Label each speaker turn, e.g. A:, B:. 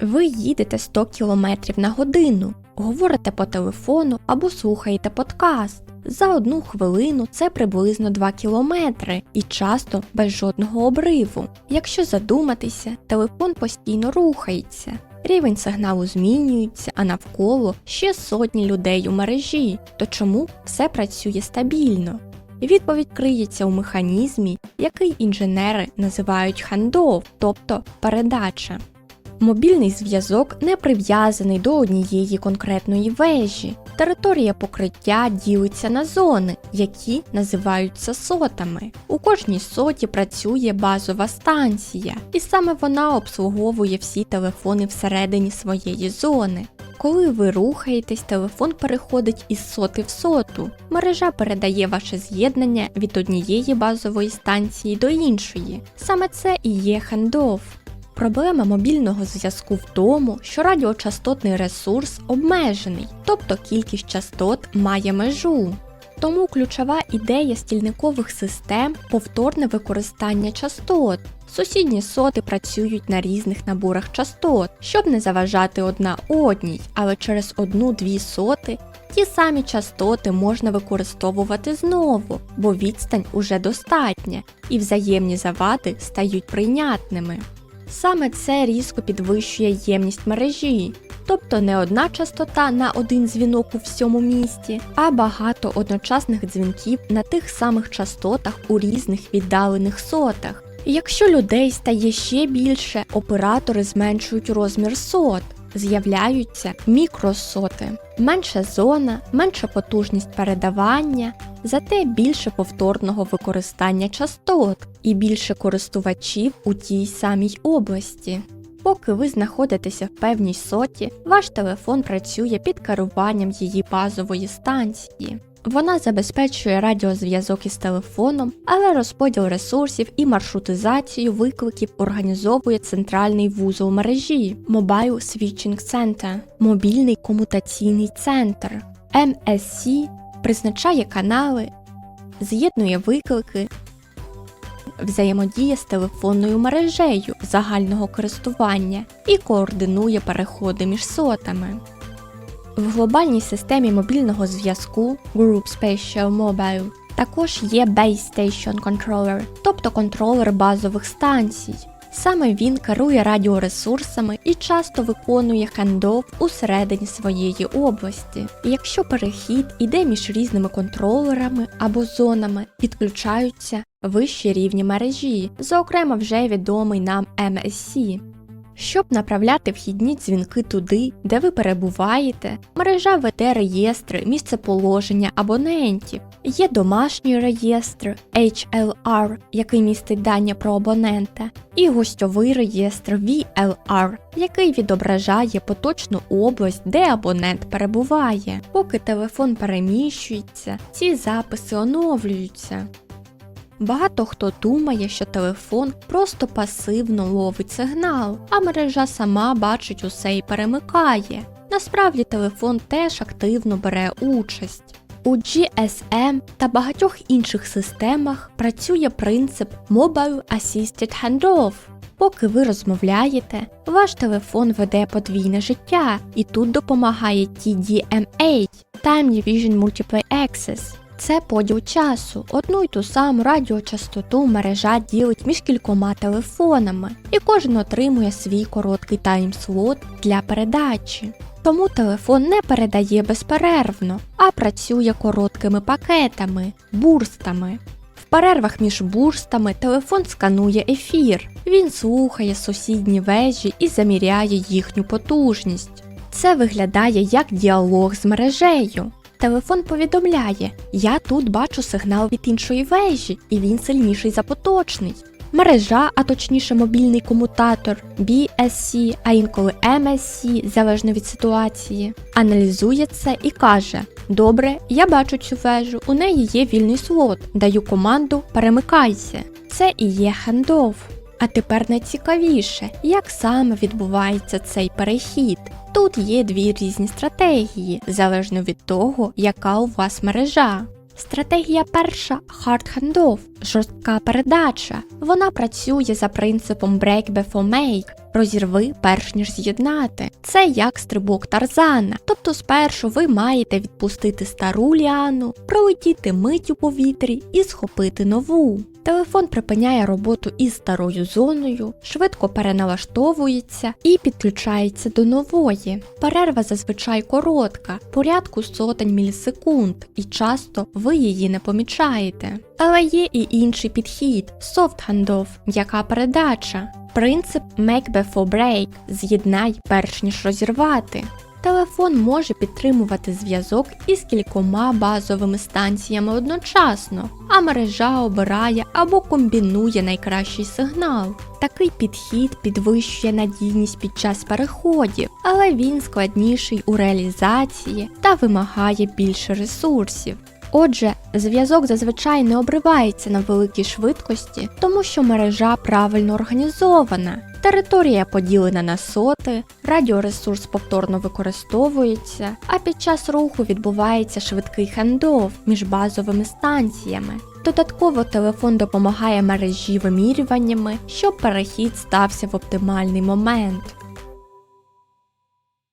A: Ви їдете 100 км на годину, говорите по телефону або слухаєте подкаст. За одну хвилину це приблизно 2 кілометри і часто без жодного обриву. Якщо задуматися, телефон постійно рухається. Рівень сигналу змінюється, а навколо ще сотні людей у мережі. То чому все працює стабільно? Відповідь криється у механізмі, який інженери називають хандов, тобто передача. Мобільний зв'язок не прив'язаний до однієї конкретної вежі. Територія покриття ділиться на зони, які називаються сотами. У кожній соті працює базова станція, і саме вона обслуговує всі телефони всередині своєї зони. Коли ви рухаєтесь, телефон переходить із соти в соту. Мережа передає ваше з'єднання від однієї базової станції до іншої. Саме це і є хендоф. Проблема мобільного зв'язку в тому, що радіочастотний ресурс обмежений, тобто кількість частот має межу. Тому ключова ідея стільникових систем повторне використання частот. Сусідні соти працюють на різних наборах частот, щоб не заважати одна одній, але через одну-дві соти ті самі частоти можна використовувати знову, бо відстань уже достатня, і взаємні завади стають прийнятними. Саме це різко підвищує ємність мережі, тобто не одна частота на один дзвінок у всьому місті, а багато одночасних дзвінків на тих самих частотах у різних віддалених сотах. Якщо людей стає ще більше, оператори зменшують розмір сот. З'являються мікросоти, менша зона, менша потужність передавання, зате більше повторного використання частот і більше користувачів у тій самій області. Поки ви знаходитеся в певній соті, ваш телефон працює під керуванням її базової станції. Вона забезпечує радіозв'язок із телефоном, але розподіл ресурсів і маршрутизацію викликів організовує центральний вузол мережі Mobile Switching Center – мобільний комутаційний центр. MSC призначає канали, з'єднує виклики, взаємодіє з телефонною мережею загального користування і координує переходи між сотами. В глобальній системі мобільного зв'язку Group Spatial Mobile також є Base Station Controller, тобто контролер базових станцій. Саме він керує радіоресурсами і часто виконує хендоф усередині своєї області. Якщо перехід іде між різними контролерами або зонами, підключаються вищі рівні мережі, зокрема вже відомий нам MSC. Щоб направляти вхідні дзвінки туди, де ви перебуваєте, мережа веде реєстри місцеположення абонентів. Є домашній реєстр HLR, який містить дані про абонента, і гостьовий реєстр VLR, який відображає поточну область, де абонент перебуває. Поки телефон переміщується, ці записи оновлюються. Багато хто думає, що телефон просто пасивно ловить сигнал, а мережа сама бачить усе і перемикає. Насправді телефон теж активно бере участь. У GSM та багатьох інших системах працює принцип Mobile Assisted Handoff. Поки ви розмовляєте, ваш телефон веде подвійне життя, і тут допомагає TDMA – Time Division Multiplay Access. Це поділ часу. Одну й ту саму радіочастоту мережа ділить між кількома телефонами, і кожен отримує свій короткий таймслот для передачі. Тому телефон не передає безперервно, а працює короткими пакетами, бурстами. В перервах між бурстами телефон сканує ефір. Він слухає сусідні вежі і заміряє їхню потужність. Це виглядає як діалог з мережею. Телефон повідомляє: Я тут бачу сигнал від іншої вежі, і він сильніший за поточний. Мережа, а точніше мобільний комутатор BSC, а інколи MSC, залежно від ситуації, аналізує це і каже: Добре, я бачу цю вежу, у неї є вільний слот, даю команду, перемикайся. Це і є хендоф. А тепер найцікавіше, як саме відбувається цей перехід. Тут є дві різні стратегії, залежно від того, яка у вас мережа. Стратегія перша hard handoff – жорстка передача. Вона працює за принципом break before make. Розірви перш ніж з'єднати. Це як стрибок Тарзана. Тобто спершу ви маєте відпустити стару ліану, пролетіти мить у повітрі і схопити нову. Телефон припиняє роботу із старою зоною, швидко переналаштовується і підключається до нової. Перерва зазвичай коротка, порядку сотень мілісекунд, і часто ви її не помічаєте. Але є і інший підхід soft handoff, м'яка передача. Принцип make before break – з'єднай перш ніж розірвати. Телефон може підтримувати зв'язок із кількома базовими станціями одночасно, а мережа обирає або комбінує найкращий сигнал. Такий підхід підвищує надійність під час переходів, але він складніший у реалізації та вимагає більше ресурсів. Отже, зв'язок зазвичай не обривається на великій швидкості, тому що мережа правильно організована. Територія поділена на соти, радіоресурс повторно використовується, а під час руху відбувається швидкий хендоф між базовими станціями. Додатково телефон допомагає мережі вимірюваннями, щоб перехід стався в оптимальний момент.